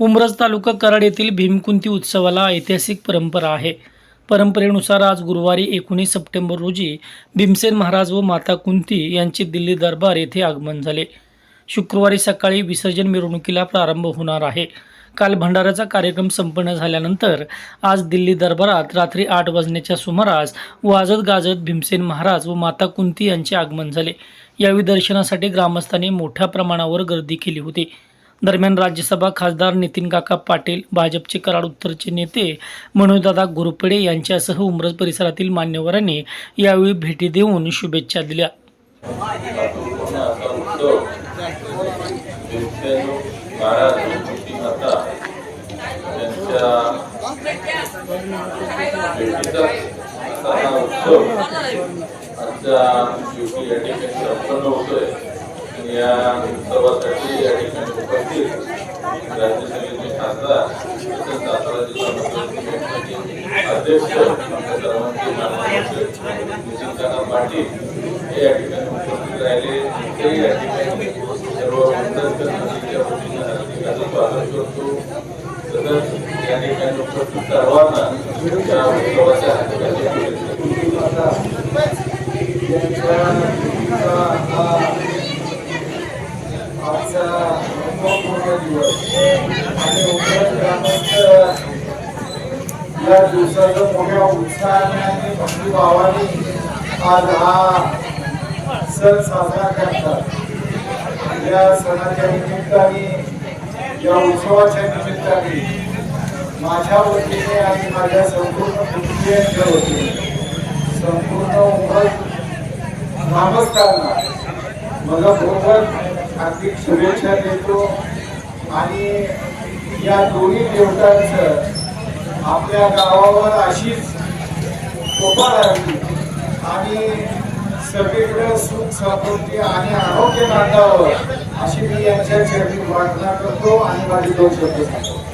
उमरज तालुका कराड येथील भीमकुंती उत्सवाला ऐतिहासिक परंपरा आहे. परंपरेनुसार आज गुरुवारी एकोणीस सप्टेंबर रोजी भीमसेन महाराज व माता कुंती यांचे दिल्ली दरबार येथे आगमन झाले. शुक्रवारी सकाळी विसर्जन मिरवणुकीला प्रारंभ होणार आहे. काल भंडाऱ्याचा कार्यक्रम संपन्न झाल्यानंतर आज दिल्ली दरबारात रात्री आठ वाजण्याच्या सुमारास वाजत गाजत भीमसेन महाराज व माता कुंती यांचे आगमन झाले. यावेळी दर्शनासाठी ग्रामस्थांनी मोठ्या प्रमाणावर गर्दी केली होती. दरम्यान राज्यसभा खासदार नितीन काका पाटील भाजपचे कराड उत्तरचे नेते मनोजदादा घोरपडे यांच्यासह उमरज परिसरातील मान्यवरांनी यावेळी भेटी देऊन शुभेच्छा दिल्या. उत्सव आजच्या दिवशी या ठिकाणी संपन्न होतोय. या उत्सवासाठी या ठिकाणी उपस्थित राज्यसभेचे खासदार तसेच सातारा जिल्हा मतदारसंघाचे अध्यक्ष आमच्या पाटील हे या ठिकाणी उपस्थित राहिले. ते या ठिकाणी सर्व आंबेडकर नदीच्या वतीने हार्दिकाचं स्वागत करतो. तसंच या ठिकाणी उपस्थित सर्वांना या उत्सवाच्या हार्दिकाच्या या दिवसाचं मोठ्या उत्साहाने आणि भक्तिभावाने आज हा सण साजरा करतात या सणाच्या निमित्ताने या उत्सवाच्या निमित्ताने माझ्या वतीने आणि माझ्या संपूर्ण कुटुंबियांच्या वतीने संपूर्ण उमरठ ग्रामस्थांना मला बरोबर हार्दिक शुभेच्छा देतो आणि या दोन्ही देवतांचं आपल्या गावावर अशीच कोपा राहावी आणि सगळीकडे सुख समृद्धी आणि आरोग्य नांदावं अशी मी यांच्या चरणी प्रार्थना करतो आणि माझी दोन शब्द सांगतो.